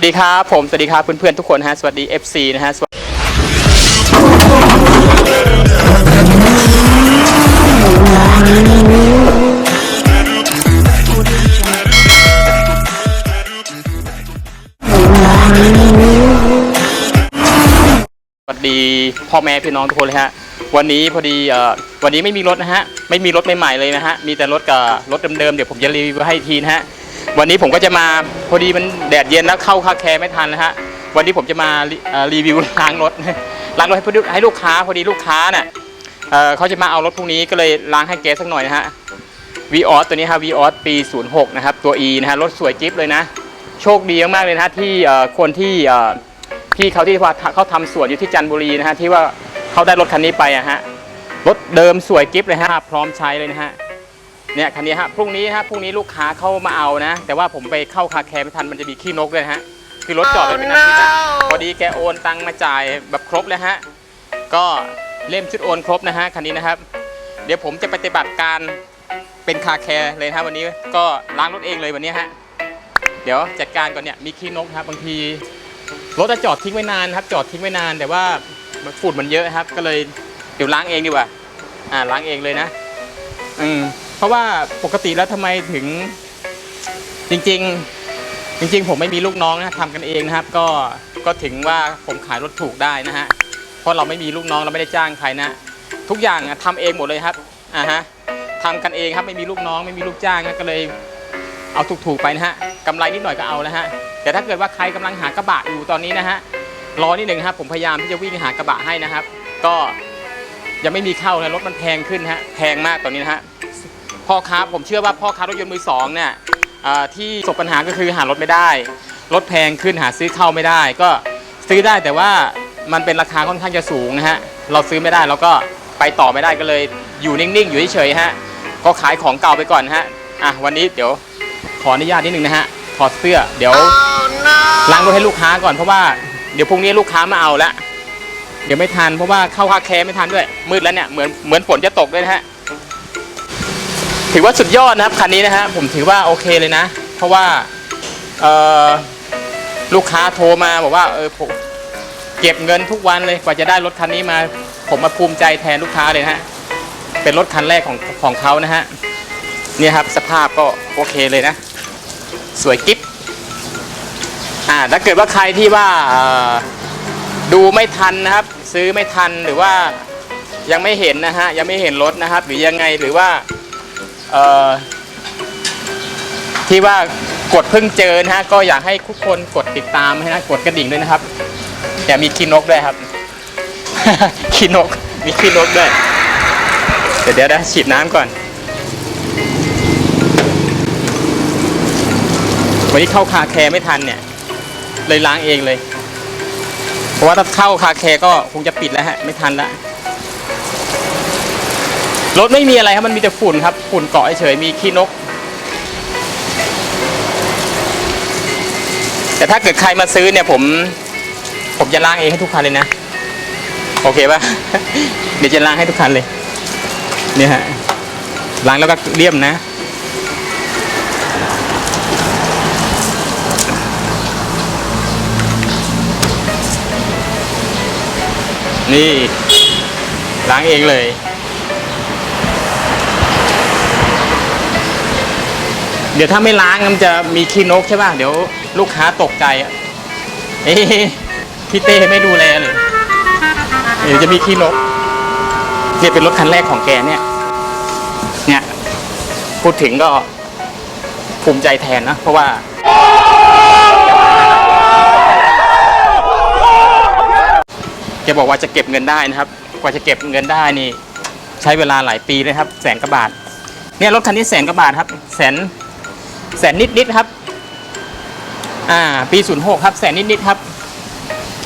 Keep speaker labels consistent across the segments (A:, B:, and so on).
A: วัสดีครับผม สวัสดีครับเพื่อนๆทุกคนฮะ สวัสดี FC นะฮะสวัสดีพ่อแม่พี่น้องทุกคนเลยฮะวันนี้พอดีวันนี้ไม่มีรถนะฮะไม่มีรถใหม่ๆเลยนะฮะมีแต่รถกับรถเดิมๆเดี๋ยวผมจะรีวิวให้ทีนะฮะ วันนี้ผมก็จะมาพอดีมันแดดเย็นแล้วเข้าคาแคร์ไม่ทันนะฮะวันนี้ผมจะมารีวิวล้างรถล้างรถให้ให้ลูกค้าพอดีลูกค้าเนี่ยเเขาจะมาเอารถพรุ่งนี้ก็เลยล้างให้แกสักหน่อยนะฮะวีออสตัวนี้ฮะวีออสปี 06 นะครับ ตัว E นะฮะรถสวยจิ๊บเลยนะ โชคดีมากๆเลยนะฮะที่คนที่พี่เขาที่ว่าเขาทำสวนอยู่ที่จันทบุรีนะฮะที่ว่าเขาได้รถคันนี้ไปอะฮะรถเดิมสวยจิ๊บเลยฮะพร้อมใช้เลยนะฮะ เนี่ยคันนี้ฮะพรุ่งนี้ฮะพรุ่งนี้ลูกค้าเข้ามาเอานะ แต่ว่าผมไปเข้าคาแคร์ไม่ทันมันจะมีขี้นกเลยนะฮะคือรถจอดไปเป็นอาทิตย์นะพอดีแกโอนตังค์มาจ่ายแบบครบเลยฮะก็เล่มชุดโอนครบนะฮะคันนี้นะครับ เดี๋ยวผมจะปฏิบัติการเป็นคาแคร์เลยนะครับวันนี้ก็ล้างรถเองเลยวันนี้ฮะเดี๋ยวจัดการก่อนเนี่ยมีขี้นกครับบางทีรถจะจอดทิ้งไว้นานครับ จอดทิ้งไว้นานแต่ว่ามันฝุ่นมันเยอะครับ ก็เลยเดี๋ยวล้างเองดีกว่าอ่าล้างเองเลยนะ อืม เพราะว่าปกติแล้วทำไมถึงจริง ๆ จริง ๆ ผมไม่มีลูกน้องนะทำกันเองนะครับ ก็ก็ถึงว่าผมขายรถถูกได้นะฮะเพราะเราไม่มีลูกน้องเราไม่ได้จ้างใครนะทุกอย่างอะทำเองหมดเลยครับอ่าฮะทำกันเองครับไม่มีลูกน้องไม่มีลูกจ้างนะก็เลยเอาถูกๆไปนะฮะกำไรนิดหน่อยก็เอาแล้วฮะแต่ถ้าเกิดว่าใครกำลังหากระบะอยู่ตอนนี้นะฮะรอนิดหนึ่งครับผมพยายามที่จะวิ่งหากระบะให้นะครับ ก็ยังไม่มีเข้านะรถมันแพงขึ้นฮะแพงมากตอนนี้นะฮะ พ่อค้าผมเชื่อว่าพ่อค้ารถยนต์มือสองเนี่ยอ่าที่ประสบปัญหาก็คือหารถไม่ได้ รถแพงขึ้นหาซื้อเข้าไม่ได้ ก็ซื้อได้แต่ว่ามันเป็นราคาค่อนข้างจะสูงนะฮะเราซื้อไม่ได้เราก็ไปต่อไม่ได้ก็เลยอยู่นิ่งๆ อยู่เฉยๆฮะก็ขายของเก่าไปก่อนฮะอะวันนี้เดี๋ยวขออนุญาตนิดนึงนะฮะถอดเสื้อเดี๋ยวล้างรถให้ลูกค้าก่อนเพราะว่าเดี๋ยวพรุ่งนี้ลูกค้ามาเอาละเดี๋ยวไม่ทันเพราะว่าเข้าคาแคร์ไม่ทันด้วยมืดแล้วเนี่ยเหมือนเหมือนฝนจะตกด้วยนะฮะ ถือว่าสุดยอดนะครับคันนี้นะฮะผมถือว่าโอเคเลยนะ เพราะว่าลูกค้าโทรมาบอกว่าเออผมเก็บเงินทุกวันเลยกว่าจะได้รถคันนี้มา ผมมาภูมิใจแทนลูกค้าเลยนะฮะเป็นรถคันแรกของของเขานะฮะเนี่ยครับสภาพก็โอเคเลยนะ สวยกิ๊บอ่าถ้าเกิดว่าใครที่ว่าดูไม่ทันนะครับ ซื้อไม่ทันหรือว่ายังไม่เห็นนะฮะยังไม่เห็นรถนะครับ หรือยังไงหรือว่า เอ่อที่ว่ากดเพิ่งเจอนะฮะก็อยากให้ทุกคนกดติดตามให้นะกดกระดิ่งด้วยนะครับแต่มีขี้นกด้วยครับ ขี้นกมีขี้นกด้วยเดี๋ยวเดี๋ยวนะฉีดน้ำก่อน วันนี้เข้าคาแคร์ไม่ทันเนี่ย เลยล้างเองเลย เพราะว่าถ้าเข้าคาแคร์ก็คงจะปิดแล้วฮะ ไม่ทันละ รถไม่มีอะไรครับมันมีแต่ฝุ่นครับ ฝุ่นเกาะเฉยๆมีขี้นก แต่ถ้าเกิดใครมาซื้อเนี่ยผม ผมจะล้างเองให้ทุกคันเลยนะ โอเคปะเดี๋ยวจะล้างให้ทุกคันเลย เนี่ยฮะล้างแล้วก็เลี่ยมนะนี่ล้างเองเลย เดี๋ยวถ้าไม่ล้างมันจะมีขี้นกใช่ป่ะ เดี๋ยวลูกค้าตกใจอะ เอ๊ะพี่เต้ไม่ดูแลเลยเดี๋ยวจะมีขี้นกเนี่ยเป็นรถคันแรกของแกเนี่ย เนี่ย พูดถึงก็ภูมิใจแทนนะ เพราะว่าแกบอกว่าจะเก็บเงินได้นะครับ กว่าจะเก็บเงินได้นี่ ใช้เวลาหลายปีเลยครับ แสนกว่าบาท เนี่ยรถคันนี้แสนกว่าบาทครับ แสน แสนนิดนิดๆครับ อ่า ปีศูนย์หกครับ แสนนิดนิดๆครับ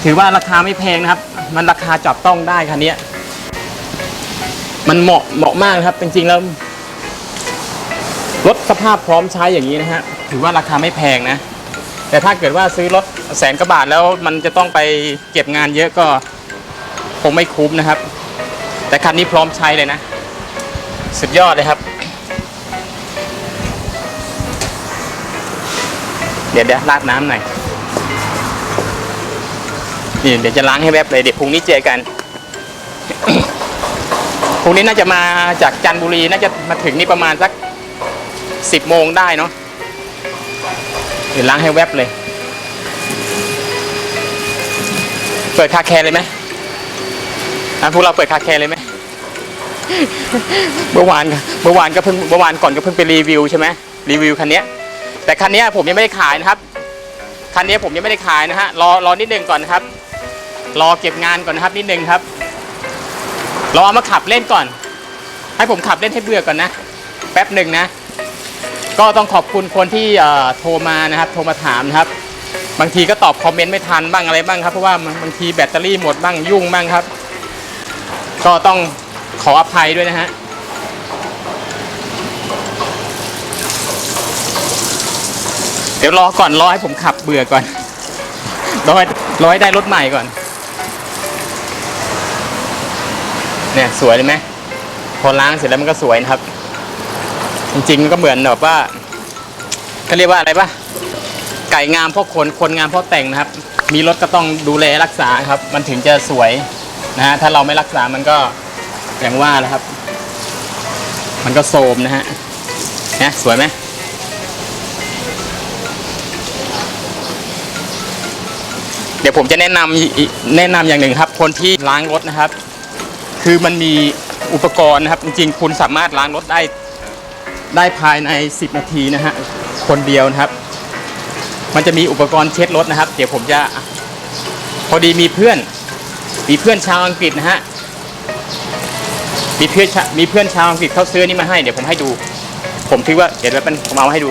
A: ถือว่าราคาไม่แพงนะครับ มันราคาจับต้องได้คันนี้มันเหมาะเหมาะมากครับ จริงๆแล้วรถสภาพพร้อมใช้อย่างนี้นะฮะถือว่าราคาไม่แพงนะ แต่ถ้าเกิดว่าซื้อรถแสนกว่าบาทแล้วมันจะต้องไปเก็บงานเยอะก็คงไม่คุ้มนะครับ แต่คันนี้พร้อมใช้เลยนะ สุดยอดเลยครับ เดี๋ยวเดี๋ยวราดน้ำหน่อยนี่เดี๋ยวจะล้างให้แวบเลยเดี๋ยวพรุ่งนี้เจอกันพรุ่งนี้น่าจะมาจากจันทบุรีน่าจะมาถึงนี่ประมาณสักสิบโมงได้เนาะเดี๋ยวล้างให้แวบเลย เปิดคาแคร์เลยไหมอะพวกเราเปิดคาแคร์เลยไหมเมื่อวานก็เมื่อวานก็เพิ่งเมื่อวานก่อนก็เพิ่งไปรีวิวใช่ไหมรีวิวคันเนี้ย แต่คันนี้ผมยังไม่ได้ขายนะครับ คันนี้ผมยังไม่ได้ขายนะฮะ รอรอนิดนึงก่อนนะครับ รอเก็บงานก่อนนะครับนิดนึงครับ รอเอามาขับเล่นก่อน ให้ผมขับเล่นให้เบื่อก่อนนะ แป๊บหนึ่งนะ ก็ต้องขอบคุณคนที่โทรมานะครับ โทรมาถามนะครับ บางทีก็ตอบคอมเมนต์ไม่ทันบ้างอะไรบ้างครับ เพราะว่าบางทีแบตเตอรี่หมดบ้างยุ่งบ้างครับ ก็ต้องขออภัยด้วยนะฮะ เดี๋ยวรอก่อนรอให้ผมขับเบื่อก่อนรอให้รอให้ได้รถใหม่ก่อน เนี่ยสวยเลยไหมพอล้างเสร็จแล้วมันก็สวยนะครับ จริงๆมันก็เหมือนแบบว่าเขาเรียกว่าอะไรปะไก่งามเพราะคนคนงามเพราะแต่งนะครับ มีรถก็ต้องดูแลรักษาครับ มันถึงจะสวยนะฮะถ้าเราไม่รักษามันก็อย่างว่าแหละครับ มันก็โทรมนะฮะนะสวยไหม เดี๋ยวผมจะแนะนำแนะนำอย่างหนึ่งครับ คนที่ล้างรถนะครับ คือมันมีอุปกรณ์นะครับ จริงๆ คุณสามารถล้างรถได้ได้ภายใน 10 นาทีนะฮะคนเดียวนะครับ มันจะมีอุปกรณ์เช็ดรถนะครับ เดี๋ยวผมจะพอดีมีเพื่อน มีเพื่อนชาวอังกฤษนะฮะมีเพื่อนมีเพื่อนชาวอังกฤษเขาซื้อนี่มาให้เดี๋ยวผมให้ดู ผมคิดว่าเดี๋ยวแป๊บนึงผมเอามาให้ดู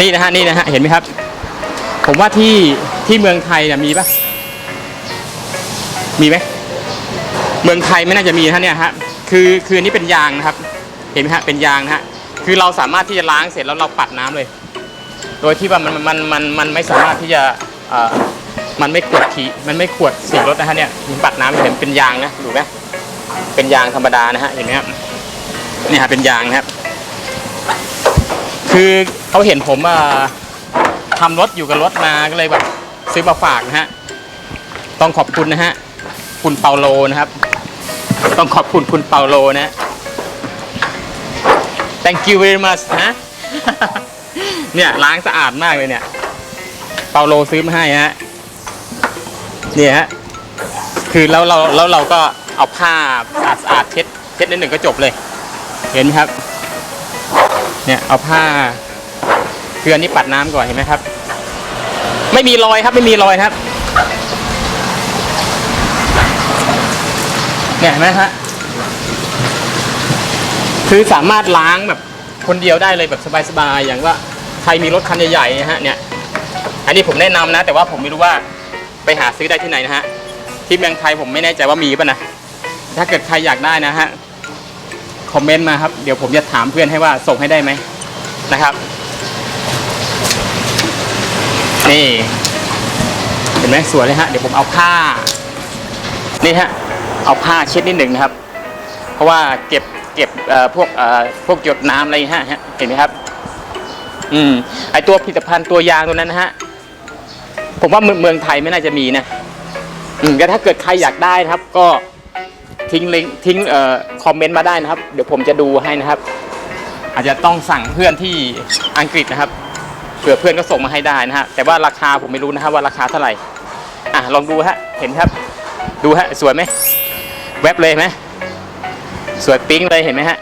A: นี่นะฮะนี่นะฮะเห็นไหมครับ ผมว่าที่ที่เมืองไทยเนี่ยมีปะมีไหมเมืองไทยไม่น่าจะมีนะฮะเนี่ยฮะคือคืออันนี้เป็นยางนะครับ เห็นไหมฮะเป็นยางนะฮะคือเราสามารถที่จะล้างเสร็จแล้วเราปัดน้ำเลย โดยที่ว่ามันมันมันมันไม่สามารถที่จะเอ่อมันไม่ขวดขีมันไม่ขวดสีรถนะฮะเนี่ยมันปัดน้ำเห็นเป็นยางนะดูไหมเป็นยางธรรมดานะฮะเห็นไหมครับนี่ฮะเป็นยางนะครับ คือเขาเห็นผมอ่าทำรถอยู่กับรถมาก็เลยแบบซื้อมาฝากนะฮะ ต้องขอบคุณนะฮะ คุณเปาโลนะครับ ต้องขอบคุณคุณเปาโลนะ thank you very much นะ เนี่ยล้างสะอาดมากเลยเนี่ย เปาโลซื้อมาให้ฮะ เนี่ยฮะ คือแล้วเราแล้วเราก็เอาผ้าสะอาดสะอาดเช็ดเช็ดนิดหนึ่งก็จบเลย เห็นไหมครับ เนี่ยเอาผ้าคืออันนี้ปัดน้ำก่อนเห็นไหมครับ ไม่มีรอยครับไม่มีรอยครับ เนี่ยเห็นไหมฮะคือสามารถล้างแบบคนเดียวได้เลยแบบสบายๆอย่างว่าใครมีรถคันใหญ่ๆนะฮะเนี่ย อันนี้ผมแนะนำนะ แต่ว่าผมไม่รู้ว่าไปหาซื้อได้ที่ไหนนะฮะที่เมืองไทยผมไม่แน่ใจว่ามีป่ะนะถ้าเกิดใครอยากได้นะฮะ คอมเมนต์มาครับ เดี๋ยวผมจะถามเพื่อนให้ว่าส่งให้ได้ไหมนะครับ นี่ เห็นไหมสวยเลยฮะ เดี๋ยวผมเอาผ้า นี่ฮะ เอาผ้าเช็ดนิดหนึ่งนะครับ เพราะว่าเก็บเก็บพวกพวกหยดน้ำอะไรฮะ เห็นไหมครับ อืม ไอตัวผลิตภัณฑ์ตัวยางตัวนั้นนะฮะ ผมว่าเมืองเมืองไทยไม่น่าจะมีนะ อืมแต่ถ้าเกิดใครอยากได้นะครับ ก็ ทิ้งลิงก์ทิ้งเอ่อคอมเมนต์มาได้นะครับ เดี๋ยวผมจะดูให้นะครับ อาจจะต้องสั่งเพื่อนที่อังกฤษนะครับเผื่อเพื่อนก็ส่งมาให้ได้นะฮะแต่ว่าราคาผมไม่รู้นะครับว่าราคาเท่าไหร่อะลองดูฮะเห็นครับ ดูฮะสวยไหมแวบเลยไหมสวยปิ๊งเลยเห็นไหมฮะ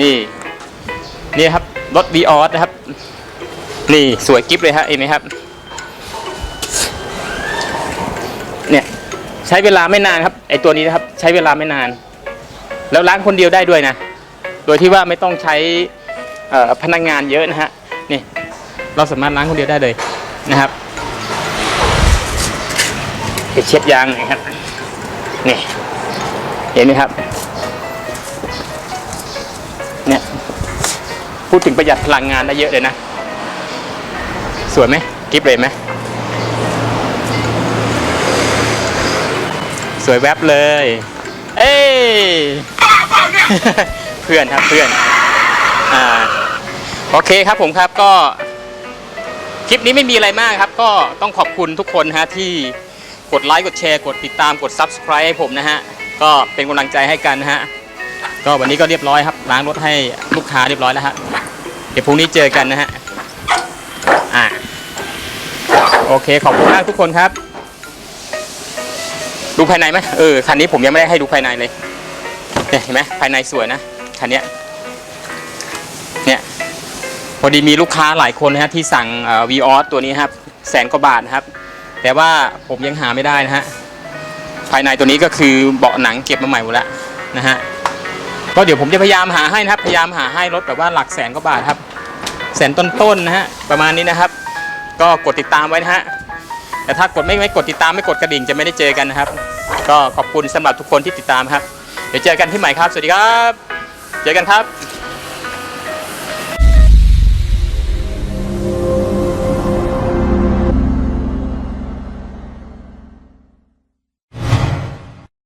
A: นี่นี่ครับรถดีออสนะครับ นี่สวยกิ๊บเลยฮะเห็นไหมครับ เนี่ยใช้เวลาไม่นานครับ ไอตัวนี้นะครับใช้เวลาไม่นาน แล้วล้างคนเดียวได้ด้วยนะ โดยที่ว่าไม่ต้องใช้พนักงานเยอะนะฮะนี่เราสามารถล้างคนเดียวได้เลยนะครับเดี๋ยวเช็ดยางน่อยครับนี่เห็นไหมครับเนี่ยพูดถึงประหยัดพลังงานได้เยอะเลยนะ สวยไหมกิฟเลยไหม สวยแวบเลย เอ้ยเเพื่อนครับเพื่อน อ่า โอเคครับผมครับก็คลิปนี้ไม่มีอะไรมากครับ ก็ต้องขอบคุณทุกคนฮะที่กดไลค์กดแชร์กดติดตามกด Subscribe ให้ผมนะฮะ ก็เป็นกำลังใจให้กันนะฮะ ก็วันนี้ก็เรียบร้อยครับล้างรถให้ลูกค้าเรียบร้อยแล้วฮะเดี๋ยวพรุ่งนี้เจอกันนะฮะอ่าโอเคขอบคุณมากทุกคนครับ ดูภายในไหมเออคันนี้ผมยังไม่ได้ให้ดูภายในเลยเนี่ยเห็นไหมภายในสวยนะคันนี้เนี่ยพอดีมีลูกค้าหลายคนนะฮะที่สั่งวีออสตัวนี้ครับแสนกว่าบาทนะครับ แต่ว่าผมยังหาไม่ได้นะฮะภายในตัวนี้ก็คือเบาะหนังเก็บมาใหม่หมดแล้วนะฮะก็เดี๋ยวผมจะพยายามหาให้นะครับ พยายามหาให้รถแบบว่าหลักแสนกว่าบาทครับ แสนต้นๆนะฮะประมาณนี้นะครับ ก็กดติดตามไว้นะฮะ แต่ถ้ากดไม่ไม่กดติดตามไม่กดกระดิ่งจะไม่ได้เจอกันนะครับ ก็ขอบคุณสำหรับทุกคนที่ติดตามครับ เดี๋ยวเจอกันที่ใหม่ครับ สวัสดีครับ เจอกันครับ